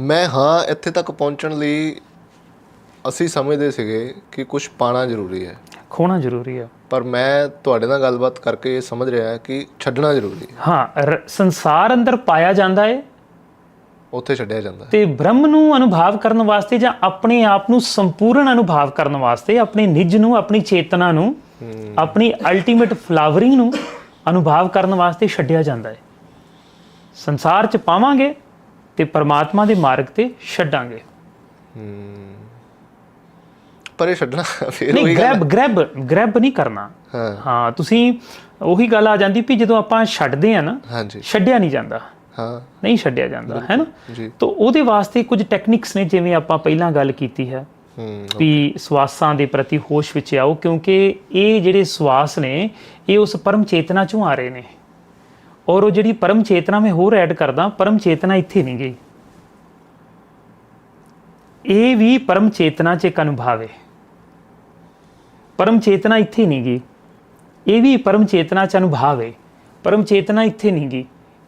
ਮੈਂ ਹਾਂ ਇੱਥੇ ਤੱਕ ਪਹੁੰਚਣ ਲਈ ਅਸੀਂ ਸਮਝਦੇ ਸੀਗੇ ਕਿ ਕੁਝ ਪਾਣਾ ਜ਼ਰੂਰੀ ਹੈ। ਖੋਣਾ ਜ਼ਰੂਰੀ ਆ। ਪਰ ਮੈਂ ਤੁਹਾਡੇ ਨਾਲ ਗੱਲਬਾਤ ਕਰਕੇ ਇਹ ਸਮਝ ਰਿਹਾ ਕਿ ਛੱਡਣਾ ਜ਼ਰੂਰੀ ਹੈ। ਹਾਂ ਰ- ਸੰਸਾਰ ਅੰਦਰ ਪਾਇਆ ਜਾਂਦਾ ਹੈ ਉੱਥੇ ਛੱਡਿਆ ਜਾਂਦਾ ਹੈ। ਤੇ ਬ੍ਰਹਮ ਨੂੰ ਅਨੁਭਵ ਕਰਨ ਵਾਸਤੇ ਜਾਂ ਆਪਣੇ ਆਪ ਨੂੰ ਸੰਪੂਰਨ ਅਨੁਭਵ ਕਰਨ ਵਾਸਤੇ ਆਪਣੇ ਨਿਜ ਨੂੰ ਆਪਣੀ ਚੇਤਨਾ ਨੂੰ ਆਪਣੀ ਅਲਟੀਮੇਟ ਫਲਾਵਰਿੰਗ ਨੂੰ ਅਨੁਭਵ ਕਰਨ ਵਾਸਤੇ ਛੱਡਿਆ ਜਾਂਦਾ ਹੈ ਸੰਸਾਰ 'ਚ ਪਾਵਾਂਗੇ ਤੇ ਪਰਮਾਤਮਾ ਦੇ ਮਾਰਗ ਤੇ ਛੱਡਾਂਗੇ। ਪਰ ਛੱਡਣਾ ਫਿਰ ਨਹੀਂ ਗ੍ਰੈਬ ਗ੍ਰੈਬ ਗ੍ਰੈਬ ਨਹੀਂ ਕਰਨਾ। ਹਾਂ। ਹਾਂ ਤੁਸੀਂ ਉਹੀ ਗੱਲ ਆ ਜਾਂਦੀ ਵੀ ਜਦੋਂ ਆਪਾਂ ਛੱਡਦੇ ਆ ਨਾ ਹਾਂਜੀ। ਛੱਡਿਆ ਨਹੀਂ ਜਾਂਦਾ। ਹਾਂ। ਨਹੀਂ ਛੱਡਿਆ ਜਾਂਦਾ ਹੈ ਨਾ? ਜੀ। ਤਾਂ ਉਹਦੇ ਵਾਸਤੇ ਕੁਝ ਟੈਕਨਿਕਸ ਨੇ ਜਿਵੇਂ ਆਪਾਂ ਪਹਿਲਾਂ ਗੱਲ ਕੀਤੀ ਹੈ ਹੂੰ ਵੀ ਸਵਾਸਾਂ ਦੇ ਪ੍ਰਤੀ ਹੋਸ਼ ਵਿੱਚ ਆਓ ਕਿਉਂਕਿ ਇਹ ਜਿਹੜੇ ਸਵਾਸ ਨੇ ਇਹ ਉਸ ਪਰਮ ਚੇਤਨਾ ਚੋਂ ਆ ਰਹੇ ਨੇ। ਔਰ ਉਹ ਜਿਹੜੀ ਪਰਮ ਚੇਤਨਾ ਮੈਂ ਹੋਰ ਐਡ ਕਰਦਾ ਪਰਮ ਚੇਤਨਾ ਇੱਥੇ ਨਹੀਂ ਗਈ ਇਹ ਵੀ ਪਰਮ ਚੇਤਨਾ 'ਚ ਇੱਕ ਅਨੁਭਵ ਹੈ ਪਰਮ ਚੇਤਨਾ ਇੱਥੇ ਨਹੀਂ ਗਈ ਇਹ ਵੀ ਪਰਮ ਚੇਤਨਾ 'ਚ ਅਨੁਭਵ ਹੈ ਪਰਮ ਚੇਤਨਾ ਇੱਥੇ ਨਹੀਂ ਗਈ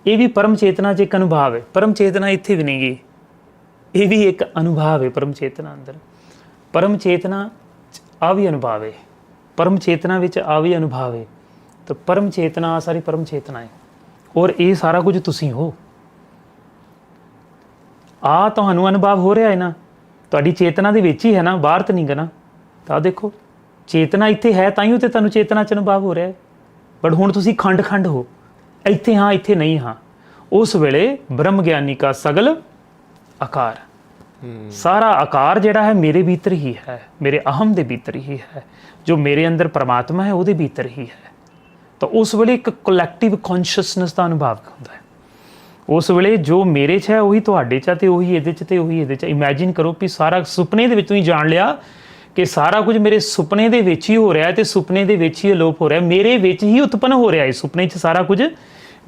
ਇਹ ਵੀ ਪਰਮ ਚੇਤਨਾ 'ਚ ਇੱਕ ਅਨੁਭਵ ਹੈ ਪਰਮ ਚੇਤਨਾ ਇੱਥੇ ਵੀ ਨਹੀਂ ਗਈ ਇਹ ਵੀ ਇੱਕ ਅਨੁਭਵ ਹੈ ਪਰਮ ਚੇਤਨਾ ਅੰਦਰ ਪਰਮ ਚੇਤਨਾ 'ਚ ਆ ਵੀ ਅਨੁਭਵ ਹੈ ਪਰਮ ਚੇਤਨਾ ਵਿੱਚ ਆ ਵੀ ਅਨੁਭਵ ਹੈ ਤਾਂ ਪਰਮ ਚੇਤਨਾ ਆਹ ਸਾਰੀ ਪਰਮ ਚੇਤਨਾ ਹੈ ਔਰ ਇਹ ਸਾਰਾ ਕੁਝ ਤੁਸੀਂ ਹੋ। ਆ ਤੁਹਾਨੂੰ ਅਨੁਭਵ ਹੋ ਰਿਹਾ ਹੈ ਨਾ। ਤੁਹਾਡੀ ਚੇਤਨਾ ਦੇ ਵਿੱਚ ਹੀ ਹੈ ਨਾ ਬਾਹਰ ਤਾਂ ਨਹੀਂ ਗਾ ਨਾ। ਤਾਂ ਦੇਖੋ ਚੇਤਨਾ ਇੱਥੇ ਹੈ ਤਾਂ ਹੀ ਉਹ ਤੇ ਤੁਹਾਨੂੰ ਚੇਤਨਾ ਚ ਅਨੁਭਵ ਹੋ ਰਿਹਾ ਹੈ। ਬਟ ਹੁਣ ਤੁਸੀਂ ਖੰਡ ਖੰਡ ਹੋ। ਇੱਥੇ ਹਾਂ ਇੱਥੇ ਨਹੀਂ ਹਾਂ। ਉਸ ਵੇਲੇ ਬ੍ਰਹਮ ਗਿਆਨੀ ਕਾ ਸਗਲ ਆਕਾਰ। ਸਾਰਾ ਆਕਾਰ ਜਿਹੜਾ ਹੈ ਮੇਰੇ ਭੀਤਰ ਹੀ ਹੈ। ਮੇਰੇ ਅਹਮ ਦੇ ਭੀਤਰ ਹੀ ਹੈ। ਜੋ ਮੇਰੇ ਅੰਦਰ ਪ੍ਰਮਾਤਮਾ ਹੈ ਉਹਦੇ ਭੀਤਰ ਹੀ ਹੈ। ਤਾਂ ਉਸ ਵੇਲੇ ਇੱਕ ਕਲੈਕਟਿਵ ਕੌਨਸ਼ੀਅਸਨੈਸ ਦਾ ਅਨੁਭਵ ਹੁੰਦਾ ਹੈ। ਉਸ ਵੇਲੇ ਜੋ ਮੇਰੇ 'ਚ ਹੈ, ਉਹੀ ਤੁਹਾਡੇ 'ਚ ਹੈ ਤੇ ਉਹੀ ਇਹਦੇ 'ਚ ਤੇ ਉਹੀ ਇਹਦੇ 'ਚ। ਇਮੇਜਿਨ ਕਰੋ ਕਿ ਸਾਰਾ ਸੁਪਨੇ ਦੇ ਵਿੱਚ ਤੁਸੀਂ ਜਾਣ ਲਿਆ ਕਿ ਸਾਰਾ ਕੁਝ ਮੇਰੇ ਸੁਪਨੇ ਦੇ ਵਿੱਚ ਹੀ ਹੋ ਰਿਹਾ ਹੈ ਤੇ ਸੁਪਨੇ ਦੇ ਵਿੱਚ ਹੀ ਅਲੋਪ ਹੋ ਰਿਹਾ ਹੈ। ਮੇਰੇ ਵਿੱਚ ਹੀ ਉਤਪੰਨ ਹੋ ਰਿਹਾ ਹੈ, ਸੁਪਨੇ 'ਚ ਸਾਰਾ ਕੁਝ।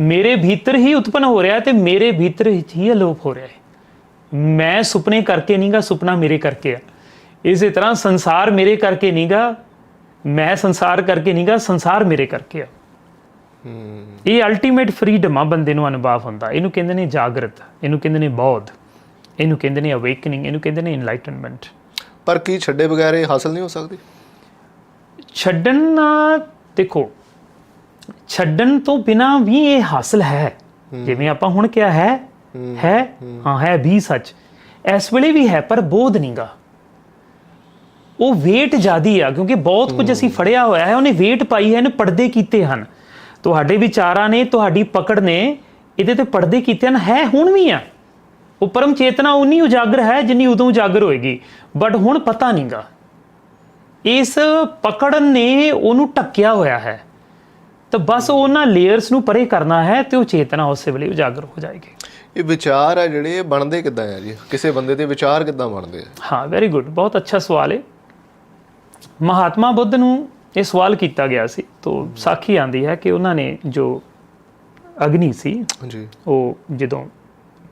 ਮੇਰੇ ਭੀਤਰ ਹੀ ਉਤਪੰਨ ਹੋ ਰਿਹਾ ਹੈ ਤੇ ਮੇਰੇ ਭੀਤਰ ਹੀ ਅਲੋਪ ਹੋ ਰਿਹਾ ਹੈ। ਮੈਂ ਸੁਪਨੇ ਕਰਕੇ ਨਹੀਂਗਾ ਸੁਪਨਾ ਮੇਰੇ ਕਰਕੇ ਆ ਇਸੇ ਤਰ੍ਹਾਂ ਸੰਸਾਰ ਮੇਰੇ ਕਰਕੇ ਨਹੀਂਗਾ ਮੈਂ ਸੰਸਾਰ ਕਰਕੇ ਨਹੀਂਗਾ ਸੰਸਾਰ ਮੇਰੇ ਕਰਕੇ ਆ ਇਹ ਅਲਟੀਮੇਟ ਫਰੀडम ਆ ਬੰਦੇ ਨੂੰ ਅਨੁਭਵ ਹੁੰਦਾ। ਇਹਨੂੰ ਕਹਿੰਦੇ ਨੇ ਜਾਗਰਤ ਇਹਨੂੰ ਕਹਿੰਦੇ ਨੇ ਬੌਧ ਇਹਨੂੰ ਕਹਿੰਦੇ ਨੇ ਅਵੇਕਨਿੰਗ ਇਹਨੂੰ ਕਹਿੰਦੇ ਨੇ ਇਨਲਾਈਟਨਮੈਂਟ ਪਰ ਕੀ ਛੱਡੇ ਬਗੈਰ ਇਹ ਹਾਸਲ ਨਹੀਂ ਹੋ ਸਕਦੀ? ਛੱਡਣਾ ਦੇਖੋ ਛੱਡਣ ਤੋਂ ਬਿਨਾ ਵੀ ਇਹ ਹਾਸਲ ਹੈ। ਜਿਵੇਂ ਆਪਾਂ ਹੁਣ ਕਿਹਾ ਹੈ ਹੈ ਹਾਂ ਹੈ। ਵੀ ਸੱਚ। ਇਸ ਵੇਲੇ ਵੀ ਹੈ ਪਰ ਬੋਧ ਨਹੀਂਗਾ ਉਹ weight ਜ਼ਿਆਦੀ ਆ ਕਿਉਂਕਿ ਬਹੁਤ ਕੁਝ ਅਸੀਂ ਫੜਿਆ ਹੋਇਆ ਹੈ ਉਹਨੇ weight ਪਾਈ ਹੈ ਇਹਨੇ ਪਰਦੇ ਕੀਤੇ ਹਨ। ਤੁਹਾਡੇ ਵਿਚਾਰਾਂ ਨੇ ਤੁਹਾਡੀ ਪਕੜ ਨੇ ਇਹਦੇ ਤੇ ਪਰਦੇ ਕੀਤੇ ਹਨ ਹੈ ਹੁਣ ਵੀ ਆ। ਉਹ ਪਰਮ ਚੇਤਨਾ ਉਨੀ ਉਜਾਗਰ ਹੈ ਜਿੰਨੀ ਉਦੋਂ ਉਜਾਗਰ ਹੋਏਗੀ। ਬਟ ਹੁਣ ਪਤਾ ਨਹੀਂਗਾ। ਇਸ ਪਕੜ ਨੇ ਉਹਨੂੰ ਢੱਕਿਆ ਹੋਇਆ ਹੈ। ਤਾਂ ਬਸ ਉਹਨਾਂ ਲੇਅਰਸ ਨੂੰ ਪਰੇ ਕਰਨਾ ਹੈ ਤੇ ਉਹ ਚੇਤਨਾ ਉਸੇ ਵੇਲੇ ਉਜਾਗਰ ਹੋ ਜਾਏਗੀ। ਇਹ ਵਿਚਾਰ ਆ ਜਿਹੜੇ ਬਣਦੇ ਕਿੱਦਾਂ ਆ ਜੀ? ਕਿਸੇ ਬੰਦੇ ਦੇ ਵਿਚਾਰ ਕਿੱਦਾਂ ਬਣਦੇ ਆ? ਹਾਂ ਵੈਰੀ ਗੁੱਡ ਬਹੁਤ ਅੱਛਾ ਸਵਾਲ ਹੈ ਮਹਾਤਮਾ ਬੁੱਧ ਨੂੰ ਇਹ ਸਵਾਲ ਕੀਤਾ ਗਿਆ ਸੀ ਤੋਂ ਸਾਖੀ ਆਂਦੀ ਹੈ ਕਿ ਉਹਨਾਂ ਨੇ ਜੋ ਅਗਨੀ ਸੀ ਜੀ। ਉਹ ਜਦੋਂ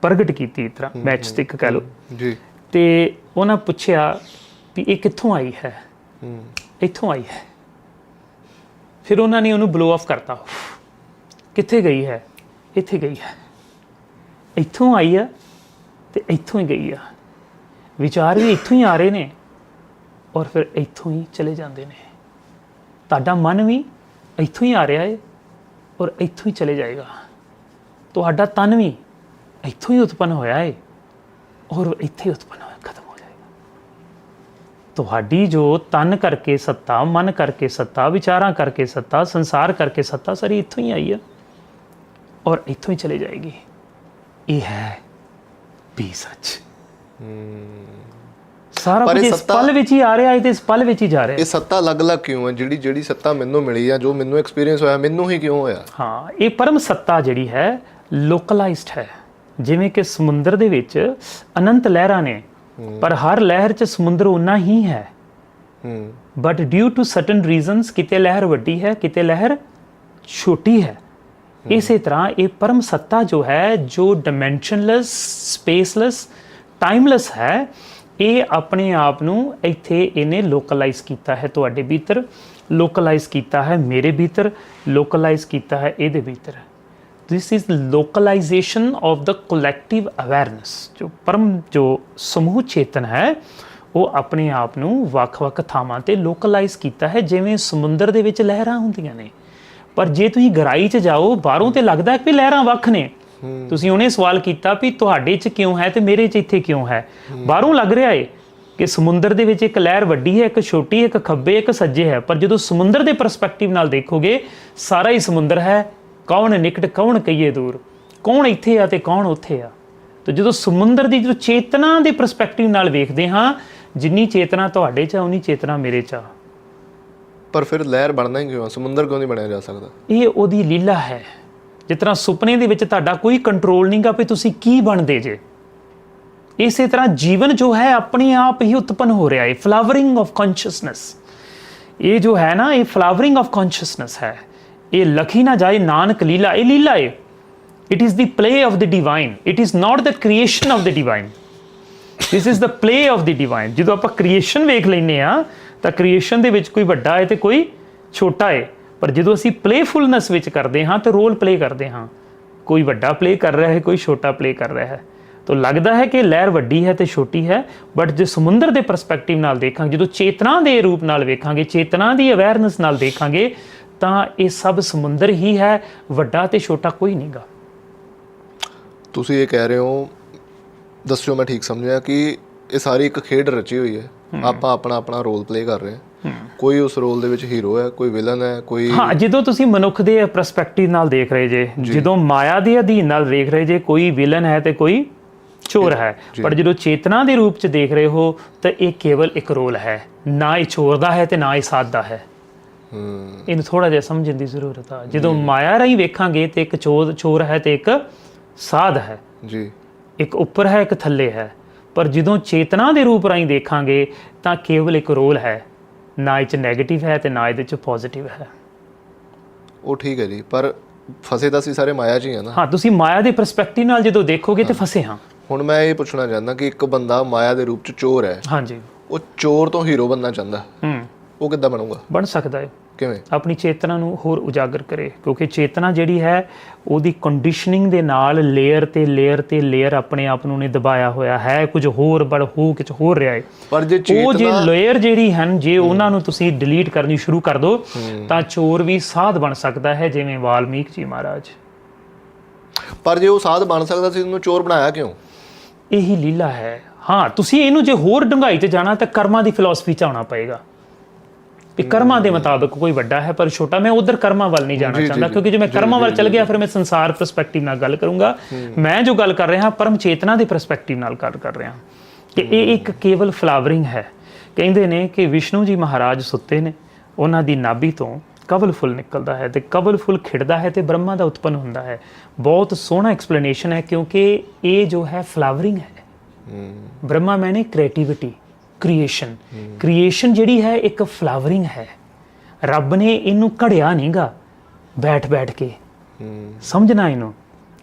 ਪ੍ਰਗਟ ਕੀਤੀ ਇਸ ਤਰ੍ਹਾਂ ਮੈਚ ਸਟਿਕ ਕਹਿ ਲਓ। ਜੀ। ਤੇ ਉਹਨਾਂ ਪੁੱਛਿਆ ਵੀ ਇਹ ਕਿੱਥੋਂ ਆਈ ਹੈ? ਹੂੰ। ਇੱਥੋਂ ਆਈ ਹੈ। ਫਿਰ ਉਹਨਾਂ ਨੇ ਉਹਨੂੰ ਬਲੋ ਆਫ ਕਰਤਾ। ਕਿੱਥੇ ਗਈ ਹੈ? ਇੱਥੇ ਗਈ ਹੈ। ਇੱਥੋਂ ਆਈ ਆ ਤੇ ਇੱਥੋਂ ਹੀ ਗਈ ਆ। ਵਿਚਾਰ ਵੀ ਇੱਥੋਂ ਹੀ ਆ ਰਹੇ ਨੇ ਔਰ ਫਿਰ ਇੱਥੋਂ ਹੀ ਚਲੇ ਜਾਂਦੇ ਨੇ। ਤੁਹਾਡਾ ਮਨ ਵੀ ਇੱਥੋਂ ਹੀ ਆ ਰਿਹਾ ਹੈ ਔਰ ਇੱਥੋਂ ਹੀ ਚਲੇ ਜਾਏਗਾ। ਤੁਹਾਡਾ ਤਨ ਵੀ ਇੱਥੋਂ ਹੀ ਉਤਪੰਨ ਹੋਇਆ ਹੈ ਔਰ ਇੱਥੇ ਹੀ ਉਤਪੰਨ ਹੋਇਆ, ਖਤਮ ਹੋ ਜਾਏਗਾ। ਤੁਹਾਡੀ ਜੋ ਤਨ ਕਰਕੇ ਸੱਤਾ, ਮਨ ਕਰਕੇ ਸੱਤਾ, ਵਿਚਾਰਾਂ ਕਰਕੇ ਸੱਤਾ, ਸੰਸਾਰ ਕਰਕੇ ਸੱਤਾ, ਸਾਰੀ ਇੱਥੋਂ ਹੀ ਆਈ ਆ ਔਰ ਇੱਥੋਂ ਹੀ ਚਲੇ ਜਾਏਗੀ। ਇਹ ਹੈ ਵੀ ਸੱਚ ਸਾਰਾ ਕੁਝ ਇਸ ਪਲ ਵਿੱਚ ਹੀ ਆ ਰਿਹਾ ਹੈ ਤੇ ਇਸ ਪਲ ਵਿੱਚ ਹੀ ਜਾ ਰਿਹਾ ਹੈ। ਇਹ ਸੱਤਾ ਅਲੱਗ-ਅਲੱਗ ਕਿਉਂ ਹੈ? ਜਿਹੜੀ ਜਿਹੜੀ ਸੱਤਾ ਮੈਨੂੰ ਮਿਲੀ ਆ ਜੋ ਮੈਨੂੰ ਐਕਸਪੀਰੀਅੰਸ ਹੋਇਆ ਮੈਨੂੰ ਹੀ ਕਿਉਂ ਹੋਇਆ? ਹਾਂ ਇਹ ਪਰਮ ਸੱਤਾ ਜਿਹੜੀ ਹੈ ਲੋਕਲਾਈਜ਼ਡ ਹੈ। ਜਿਵੇਂ ਕਿ ਸਮੁੰਦਰ ਦੇ ਵਿੱਚ ਅਨੰਤ ਲਹਿਰਾਂ ਨੇ ਪਰ ਹਰ ਲਹਿਰ 'ਚ ਸਮੁੰਦਰ ਉਨਾ ਹੀ ਹੈ। ਹੂੰ। But due to certain reasons ਕਿਤੇ ਲਹਿਰ ਵੱਡੀ ਹੈ ਕਿਤੇ ਲਹਿਰ ਛੋਟੀ ਹੈ। ਇਸੇ ਤਰ੍ਹਾਂ ਇਹ ਪਰਮ ਸੱਤਾ ਜੋ ਹੈ ਜੋ ਡਾਈਮੈਂਸ਼ਨਲੈਸ ਸਪੇਸਲੈਸ ਟਾਈਮਲੈਸ ਹੈ ਇਹ ਆਪਣੇ ਆਪ ਨੂੰ ਇੱਥੇ ਇਹਨੇ ਲੋਕਲਾਈਜ਼ ਕੀਤਾ ਹੈ, ਤੁਹਾਡੇ ਭੀਤਰ। ਲੋਕਲਾਈਜ਼ ਕੀਤਾ ਹੈ, ਮੇਰੇ ਭੀਤਰ। ਲੋਕਲਾਈਜ਼ ਕੀਤਾ ਹੈ, ਇਹਦੇ ਭੀਤਰ। This is localization of the collective awareness, ਜੋ ਪਰਮ, ਜੋ ਸਮੂਹ ਚੇਤਨ ਹੈ, ਉਹ ਆਪਣੇ ਆਪ ਨੂੰ ਵੱਖ-ਵੱਖ ਥਾਵਾਂ ਤੇ ਲੋਕਲਾਈਜ਼ ਕੀਤਾ ਹੈ, ਜਿਵੇਂ ਸਮੁੰਦਰ ਦੇ ਵਿੱਚ ਲਹਿਰਾਂ ਹੁੰਦੀਆਂ ਨੇ। ਪਰ ਜੇ ਤੁਸੀਂ ਗਹਿਰਾਈ 'ਚ ਜਾਓ, ਬਾਹਰੋਂ ਤੇ ਲੱਗਦਾ ਹੈ ਕਿ ਲਹਿਰਾਂ ਵੱਖ ਨੇ। ਤੁਸੀਂ ਉਹਨੇ ਸਵਾਲ ਕੀਤਾ ਵੀ ਤੁਹਾਡੇ 'ਚ ਕਿਉਂ ਹੈ ਤੇ ਮੇਰੇ 'ਚ ਇੱਥੇ ਕਿਉਂ ਹੈ? ਬਾਹਰੋਂ ਲੱਗ ਰਿਹਾ ਏ ਕਿ ਸਮੁੰਦਰ ਦੇ ਵਿੱਚ ਇੱਕ ਲਹਿਰ ਵੱਡੀ ਹੈ ਇੱਕ ਛੋਟੀ ਇੱਕ ਖੱਬੇ ਇੱਕ ਸੱਜੇ ਹੈ। ਪਰ ਜਦੋਂ ਸਮੁੰਦਰ ਦੇ ਪਰਸਪੈਕਟਿਵ ਨਾਲ ਦੇਖੋਗੇ ਸਾਰਾ ਹੀ ਸਮੁੰਦਰ ਹੈ। ਕੌਣ ਨਿਕਟ ਕੌਣ ਕਹੀਏ ਦੂਰ? ਕੌਣ ਇੱਥੇ ਆ ਤੇ ਕੌਣ ਉੱਥੇ ਆ? ਤੇ ਜਦੋਂ ਸਮੁੰਦਰ ਦੀ ਜਦੋਂ ਚੇਤਨਾ ਦੇ ਪਰਸਪੈਕਟਿਵ ਨਾਲ ਵੇਖਦੇ ਹਾਂ ਜਿੰਨੀ ਚੇਤਨਾ ਤੁਹਾਡੇ 'ਚ ਆ ਉਨੀ ਚੇਤਨਾ ਮੇਰੇ 'ਚ ਆ। ਪਰ ਫਿਰ ਲਹਿਰ ਬਣਨਾ ਹੀ ਕਿਉਂ? ਸਮੁੰਦਰ ਕਿਉਂ ਨਹੀਂ ਬਣਿਆ ਜਾ ਸਕਦਾ? ਇਹ ਉਹਦੀ ਲੀਲਾ ਹੈ। ਜਿਸ ਤਰ੍ਹਾਂ ਸੁਪਨੇ ਦੇ ਵਿੱਚ ਤੁਹਾਡਾ ਕੋਈ ਕੰਟਰੋਲ ਨਹੀਂਗਾ ਵੀ ਤੁਸੀਂ ਕੀ ਬਣਦੇ ਜੇ। ਇਸੇ ਤਰ੍ਹਾਂ ਜੀਵਨ ਜੋ ਹੈ, ਆਪਣੇ ਆਪ ਹੀ ਉਤਪਨ ਹੋ ਰਿਹਾ ਹੈ ਫਲਾਵਰਿੰਗ ਆਫ ਕੌਨਸ਼ੀਅਸਨੈਸ ਇਹ ਜੋ ਹੈ ਨਾ, ਇਹ ਫਲਾਵਰਿੰਗ ਆਫ ਕੌਨਸ਼ੀਅਸਨੈਸ ਹੈ। ਇਹ ਲਖੀ ਨਾ ਜਾਏ ਨਾਨਕ ਲੀਲਾ, ਇਹ ਲੀਲਾ ਹੈ। It is the play of the divine it is not the creation of the divine this is the play of the divine ਜਦੋਂ ਆਪਾਂ ਕ੍ਰੀਏਸ਼ਨ ਵੇਖ ਲੈਨੇ ਆ ਤਾਂ ਕ੍ਰੀਏਸ਼ਨ ਦੇ ਵਿੱਚ ਕੋਈ ਵੱਡਾ ਹੈ ਤੇ ਕੋਈ ਛੋਟਾ ਹੈ। ਪਰ ਜਦੋਂ ਅਸੀਂ ਪਲੇਫੁਲਨੈਸ ਵਿੱਚ ਕਰਦੇ ਹਾਂ ਤੇ ਰੋਲ ਪਲੇ ਕਰਦੇ ਹਾਂ। ਕੋਈ ਵੱਡਾ ਪਲੇ ਕਰ ਰਿਹਾ ਹੈ ਕੋਈ ਛੋਟਾ ਪਲੇ ਕਰ ਰਿਹਾ ਹੈ। ਤਾਂ ਲੱਗਦਾ ਹੈ ਕਿ ਲਹਿਰ ਵੱਡੀ ਹੈ ਤੇ ਛੋਟੀ ਹੈ ਬਟ ਜੇ ਸਮੁੰਦਰ ਦੇ ਪਰਸਪੈਕਟਿਵ ਨਾਲ ਦੇਖਾਂਗੇ ਜਦੋਂ ਚੇਤਨਾ ਦੇ ਰੂਪ ਨਾਲ ਵੇਖਾਂਗੇ ਚੇਤਨਾ ਦੀ ਅਵੇਅਰਨੈਸ ਨਾਲ ਦੇਖਾਂਗੇ ਤਾਂ ਇਹ ਸਭ ਸਮੁੰਦਰ ਹੀ ਹੈ ਵੱਡਾ ਤੇ ਛੋਟਾ ਕੋਈ ਨਹੀਂਗਾ ਤੁਸੀਂ ਇਹ ਕਹਿ ਰਹੇ ਹੋ ਦੱਸਿਓ ਮੈਂ ਠੀਕ ਸਮਝਿਆ ਕਿ ਇਹ ਸਾਰੀ ਇੱਕ ਖੇਡ ਰਚੀ ਹੋਈ ਹੈ। ਆਪਾਂ ਆਪਣਾ ਆਪਣਾ ਰੋਲ ਪਲੇ ਕਰ ਰਹੇ ਹਾਂ। ਕੋਈ ਉਸ ਰੋਲ ਦੇ ਵਿੱਚ ਹੀਰੋ ਹੈ ਕੋਈ ਵਿਲਨ ਹੈ ਕੋਈ ਹਾਂ ਜਦੋਂ ਤੁਸੀਂ ਮਨੁੱਖ ਦੇ ਪਰਸਪੈਕਟਿਵ ਨਾਲ ਦੇਖ ਰਹੇ ਜੇ ਜਦੋਂ ਮਾਇਆ ਦੇ ਅਧੀਨ ਨਾਲ ਦੇਖ ਰਹੇ ਜੇ ਕੋਈ ਵਿਲਨ ਹੈ ਤੇ ਕੋਈ ਚੋਰ ਹੈ। ਪਰ ਜਦੋਂ ਚੇਤਨਾ ਦੇ ਰੂਪ ਚ ਦੇਖ ਰਹੇ ਹੋ ਤਾਂ ਇਹ ਕੇਵਲ ਇੱਕ ਰੋਲ ਹੈ। ਨਾ ਇਹ ਚੋਰ ਦਾ ਹੈ ਤੇ ਨਾ ਇਹ ਸਾਧ ਦਾ ਹੈ। ਇਹਨੂੰ ਥੋੜਾ ਜਿਹਾ ਸਮਝਣ ਦੀ ਜ਼ਰੂਰਤ ਆ। ਜਦੋਂ ਮਾਇਆ ਰਾਹੀਂ ਵੇਖਾਂਗੇ ਤੇ ਇੱਕ ਚੋਰ ਚੋਰ ਹੈ ਤੇ ਇੱਕ ਸਾਧ ਹੈ। ਜੀ। ਇੱਕ ਉੱਪਰ ਹੈ ਇੱਕ ਥੱਲੇ ਹੈ। ਪਰ ਜਦੋਂ ਚੇਤਨਾ ਦੇ ਰੂਪ ਰਾਹੀਂ ਦੇਖਾਂਗੇ ਤਾਂ ਕੇਵਲ ਇੱਕ ਰੋਲ ਹੈ। ਨਾ ਇਹ ਚ 네ਗੇਟਿਵ ਹੈ ਤੇ ਨਾ ਇਹਦੇ ਚ ਪੋਜ਼ਿਟਿਵ ਹੈ। ਉਹ ਠੀਕ ਹੈ ਜੀ ਪਰ ਫਸੇ ਤਾਂ ਅਸੀਂ ਸਾਰੇ ਮਾਇਆ 'ਚ ਹੀ ਆ ਨਾ। ਹਾਂ ਤੁਸੀਂ ਮਾਇਆ ਦੇ ਪਰਸਪੈਕਟਿਵ ਨਾਲ ਜਦੋਂ ਦੇਖੋਗੇ ਤੇ ਫਸੇ ਹਾਂ। ਹੁਣ ਮੈਂ ਇਹ ਪੁੱਛਣਾ ਚਾਹੁੰਦਾ ਕਿ ਇੱਕ ਬੰਦਾ ਮਾਇਆ ਦੇ ਰੂਪ 'ਚ ਚੋਰ ਹੈ। ਹਾਂਜੀ। ਉਹ ਚੋਰ ਤੋਂ ਹੀਰੋ ਬਣਨਾ ਚਾਹੁੰਦਾ। ਹੂੰ। ਉਹ ਕਿੱਦਾਂ ਬਣੂਗਾ? ਬਣ ਸਕਦਾ ਹੈ। ਕਿਵੇਂ? ਆਪਣੀ ਚੇਤਨਾ ਨੂੰ ਹੋਰ ਉਜਾਗਰ ਕਰੇ ਕਿਉਂਕਿ ਚੇਤਨਾ ਜਿਹੜੀ ਹੈ ਉਹਦੀ ਕੰਡੀਸ਼ਨਿੰਗ ਦੇ ਨਾਲ ਲੇਅਰ ਤੇ ਲੇਅਰ ਤੇ ਲੇਅਰ ਆਪਣੇ ਆਪ ਨੂੰ ਨੇ ਦਬਾਇਆ ਹੋਇਆ ਹੈ। ਕੁਝ ਹੋਰ ਬੜ ਹੋ ਕੁਝ ਹੋਰ ਰਿਹਾ ਹੈ। ਪਰ ਜੇ ਉਹ ਜੇ ਚੇਤਨਾ ਲੇਅਰ ਜਿਹੜੀ ਹਨ ਜੇ ਉਹਨਾਂ ਨੂੰ ਤੁਸੀਂ ਡਿਲੀਟ ਕਰਨੀ ਸ਼ੁਰੂ ਕਰ ਦਿਓ ਤਾਂ ਚੋਰ ਵੀ ਸਾਧ ਬਣ ਸਕਦਾ ਹੈ ਜਿਵੇਂ ਵਾਲਮੀਕ ਜੀ ਮਹਾਰਾਜ। ਪਰ ਜੇ ਉਹ ਸਾਧ ਬਣ ਸਕਦਾ ਸੀ ਉਹਨੂੰ ਚੋਰ ਬਣਾਇਆ ਕਿਉਂ? ਇਹੀ ਲੀਲਾ ਹੈ। ਹਾਂ ਤੁਸੀਂ ਇਹਨੂੰ ਜੇ ਹੋਰ ਡੂੰਘਾਈ ਤੇ ਜਾਣਾ ਤਾਂ ਕਰਮਾਂ ਦੀ ਫਿਲਾਸਫੀ ਚ ਆਉਣਾ ਪਏਗਾ। ਵੀ ਕਰਮਾਂ ਦੇ ਮੁਤਾਬਕ ਕੋਈ ਵੱਡਾ ਹੈ ਪਰ ਛੋਟਾ ਮੈਂ ਉਧਰ ਕਰਮਾਂ ਵੱਲ ਨਹੀਂ ਜਾਣਾ ਚਾਹੁੰਦਾ ਕਿਉਂਕਿ ਜੇ ਮੈਂ ਕਰਮਾਂ ਵੱਲ ਚਲ ਗਿਆ ਫਿਰ ਮੈਂ ਸੰਸਾਰ ਪਰਸਪੈਕਟਿਵ ਨਾਲ ਗੱਲ ਕਰੂੰਗਾ। ਮੈਂ ਜੋ ਗੱਲ ਕਰ ਰਿਹਾ ਪਰਮ ਚੇਤਨਾ ਦੇ ਪਰਸਪੈਕਟਿਵ ਨਾਲ ਗੱਲ ਕਰ ਰਿਹਾ। ਕਿ ਇਹ ਇੱਕ ਕੇਵਲ ਫਲਾਵਰਿੰਗ ਹੈ। ਕਹਿੰਦੇ ਨੇ ਕਿ ਵਿਸ਼ਨੂੰ ਜੀ ਮਹਾਰਾਜ ਸੁੱਤੇ ਨੇ। ਉਹਨਾਂ ਦੀ ਨਾਭੀ ਤੋਂ ਕਵਲ ਫੁੱਲ ਨਿਕਲਦਾ ਹੈ ਤੇ ਕਵਲ ਫੁੱਲ ਖਿੜਦਾ ਹੈ ਤੇ ਬ੍ਰਹਮਾ ਦਾ ਉਤਪਨ ਹੁੰਦਾ ਹੈ। ਬਹੁਤ ਸੋਹਣਾ ਐਕਸਪਲੇਨੇਸ਼ਨ ਹੈ ਕਿਉਂਕਿ ਇਹ ਜੋ ਹੈ ਫਲਾਵਰਿੰਗ ਹੈ। ਬ੍ਰਹਮਾ ਮੈਨੇ ਕ੍ਰੀਏਟੀਵਿਟੀ ਕ੍ਰੀਏਸ਼ਨ ਕ੍ਰੀਏਸ਼ਨ ਜਿਹੜੀ ਹੈ ਇੱਕ ਫਲਾਵਰਿੰਗ ਹੈ। ਰੱਬ ਨੇ ਇਹਨੂੰ ਘੜਿਆ ਨਹੀਂਗਾ ਬੈਠ ਬੈਠ ਕੇ। ਸਮਝਣਾ ਇਹਨੂੰ?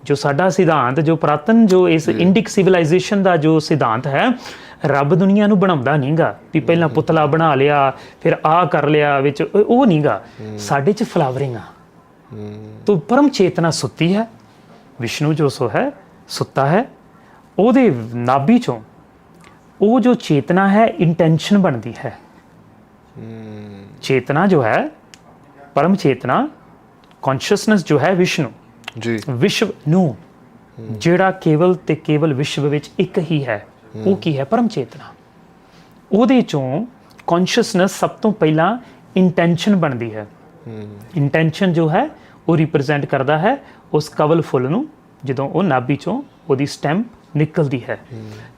ਜੋ ਸਾਡਾ ਸਿਧਾਂਤ ਜੋ ਪ੍ਰਾਤਨ ਜੋ ਇਸ ਇੰਡਿਕ ਸਿਵਲਾਈਜੇਸ਼ਨ ਦਾ ਜੋ ਸਿਧਾਂਤ ਹੈ ਰੱਬ ਦੁਨੀਆ ਨੂੰ ਬਣਾਉਂਦਾ ਨਹੀਂਗਾ ਵੀ ਪਹਿਲਾਂ ਪੁਤਲਾ ਬਣਾ ਲਿਆ ਫਿਰ ਆ ਕਰ ਲਿਆ ਵਿੱਚ ਉਹ- ਨਹੀਂਗਾ ਸਾਡੇ ਚ ਫਲਾਵਰਿੰਗ ਆ। ਤੋ ਪਰਮ ਚੇਤਨਾ ਸੁੱਤੀ ਹੈ ਵਿਸ਼ਨੂੰ ਜੋ ਸੋ ਹੈ ਸੁੱਤਾ ਹੈ ਉਹਦੇ ਨਾਭੀ ਚੋਂ ਉਹ ਜੋ ਚੇਤਨਾ ਹੈ ਇੰਟੈਂਸ਼ਨ ਬਣਦੀ ਹੈ। ਚੇਤਨਾ ਜੋ ਹੈ ਪਰਮ ਚੇਤਨਾ ਕੌਨਸ਼ੀਅਸਨੈਸ ਜੋ ਹੈ ਵਿਸ਼ਨੂੰ। ਜੀ। ਵਿਸ਼ਵ ਨੂੰ ਜਿਹੜਾ ਕੇਵਲ ਤੇ ਕੇਵਲ ਵਿਸ਼ਵ ਵਿੱਚ ਇੱਕ ਹੀ ਹੈ ਉਹ ਕੀ ਹੈ? ਪਰਮ ਚੇਤਨਾ। ਉਹਦੇ ਚੋਂ ਕੌਨਸ਼ੀਅਸਨੈਸ ਸਭ ਤੋਂ ਪਹਿਲਾਂ ਇੰਟੈਂਸ਼ਨ ਬਣਦੀ ਹੈ। ਇੰਟੈਂਸ਼ਨ ਜੋ ਹੈ ਉਹ ਰਿਪਰੈਜ਼ੈਂਟ ਕਰਦਾ ਹੈ ਉਸ ਕਵਲ ਫੁੱਲ ਨੂੰ ਜਦੋਂ ਉਹ ਨਾਭੀ ਚੋਂ ਉਹਦੀ ਸਟੈਮ ਨਿਕਲਦੀ ਹੈ।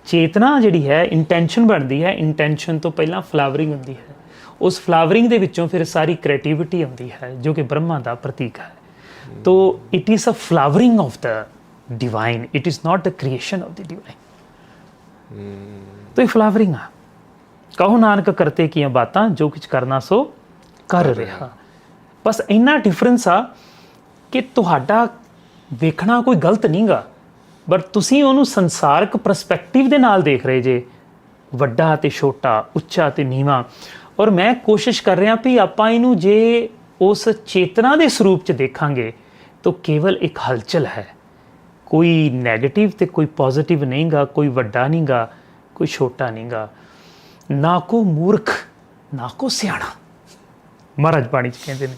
ਚੇਤਨਾ ਜਿਹੜੀ ਹੈ ਇੰਟੈਂਸ਼ਨ ਬਣਦੀ ਹੈ। ਇੰਟੈਂਸ਼ਨ ਤੋਂ ਪਹਿਲਾਂ ਫਲਾਵਰਿੰਗ ਹੁੰਦੀ ਹੈ। ਉਸ ਫਲਾਵਰਿੰਗ ਦੇ ਵਿੱਚੋਂ ਫਿਰ ਸਾਰੀ ਕ੍ਰੀਏਟੀਵਿਟੀ ਆਉਂਦੀ ਹੈ ਜੋ ਕਿ ਬ੍ਰਹਮਾ ਦਾ ਪ੍ਰਤੀਕ ਹੈ। ਤੋ it is a flowering of the divine it is not the creation of the divine ਤੋ ਇਹ ਫਲਾਵਰਿੰਗ ਆ। ਕਹੋ ਨਾਨਕ ਕਰਤੇ ਕੀਆਂ ਬਾਤਾਂ ਜੋ ਕੁਝ ਕਰਨਾ ਸੋ ਕਰ ਰਿਹਾ। ਬਸ ਇੰਨਾ ਡਿਫਰੈਂਸ ਆ ਕਿ ਤੁਹਾਡਾ ਵੇਖਣਾ ਕੋਈ ਗਲਤ ਨਹੀਂਗਾ ਬਟ ਤੁਸੀਂ ਉਹਨੂੰ ਸੰਸਾਰਕ ਪਰਸਪੈਕਟਿਵ ਦੇ ਨਾਲ ਦੇਖ ਰਹੇ ਜੇ। ਵੱਡਾ ਤੇ ਛੋਟਾ, ਉੱਚਾ ਤੇ ਨੀਵਾਂ। ਔਰ ਮੈਂ ਕੋਸ਼ਿਸ਼ ਕਰ ਰਿਹਾ ਵੀ ਆਪਾਂ ਇਹਨੂੰ ਜੇ ਉਸ ਚੇਤਨਾ ਦੇ ਸਰੂਪ ਚ ਦੇਖਾਂਗੇ, ਤਾਂ ਕੇਵਲ ਇੱਕ ਹਲਚਲ ਹੈ। ਕੋਈ 네ਗੇਟਿਵ ਤੇ ਕੋਈ ਪੋਜ਼ਿਟਿਵ ਨਹੀਂਗਾ, ਕੋਈ ਵੱਡਾ ਨਹੀਂਗਾ, ਕੋਈ ਛੋਟਾ ਨਹੀਂਗਾ। ਨਾ ਕੋ ਮੂਰਖ, ਨਾ ਕੋ ਸਿਆਣਾ। ਮਹਾਰਾਜ ਬਾਣੀ ਚ ਕਹਿੰਦੇ ਨੇ,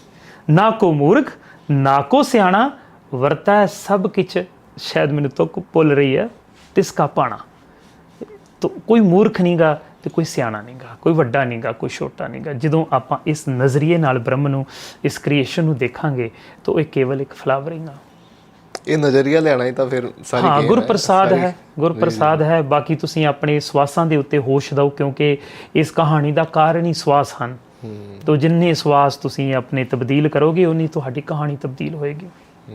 ਨਾ ਕੋ ਮੂਰਖ, ਨਾ ਕੋ ਸਿਆਣਾ, ਵਰਤਾ ਹੈ ਸਭ ਕਿਛ। ਸ਼ਾਇਦ ਮੈਨੂੰ ਤੁਕ ਭੁੱਲ ਰਹੀ ਹੈ ਤਿਸ ਕਾ ਪਾਣਾ। ਤੋ ਕੋਈ ਮੂਰਖ ਨਹੀਂਗਾ ਤੇ ਕੋਈ ਸਿਆਣਾ ਨਹੀਂਗਾ ਕੋਈ ਵੱਡਾ ਨਹੀਂਗਾ ਕੋਈ ਛੋਟਾ ਨਹੀਂਗਾ ਜਦੋਂ ਆਪਾਂ ਇਸ ਨਜ਼ਰੀਏ ਨਾਲ ਬ੍ਰਹਮ ਨੂੰ ਇਸ ਕ੍ਰੀਏਸ਼ਨ ਨੂੰ ਦੇਖਾਂਗੇ ਤਾਂ ਇਹ ਕੇਵਲ ਇੱਕ ਫਲਾਵਰਿੰਗ ਆ। ਇਹ ਨਜ਼ਰੀਆ ਲੈਣਾ ਹੀ ਤਾਂ ਫਿਰ ਸਾਰੀ ਹਾਂ game ਗੁਰ ਹੈ। ਪ੍ਰਸਾਦ ਸਾਰੀ- ਹੈ ਗੁਰ ਪ੍ਰਸਾਦ ਹੈ। ਬਾਕੀ ਤੁਸੀਂ ਆਪਣੇ ਸਵਾਸਾਂ ਦੇ ਉੱਤੇ ਹੋਸ਼ ਦਿਓ ਕਿਉਂਕਿ ਇਸ ਕਹਾਣੀ ਦਾ ਕਾਰਨ ਹੀ ਸਵਾਸ ਹਨ। ਤੋ ਜਿੰਨੇ ਸਵਾਸ ਤੁਸੀਂ ਆਪਣੇ ਤਬਦੀਲ ਕਰੋਗੇ ਉਨੀ ਤੁਹਾਡੀ ਕਹਾਣੀ ਤਬਦੀਲ ਹੋਏਗੀ।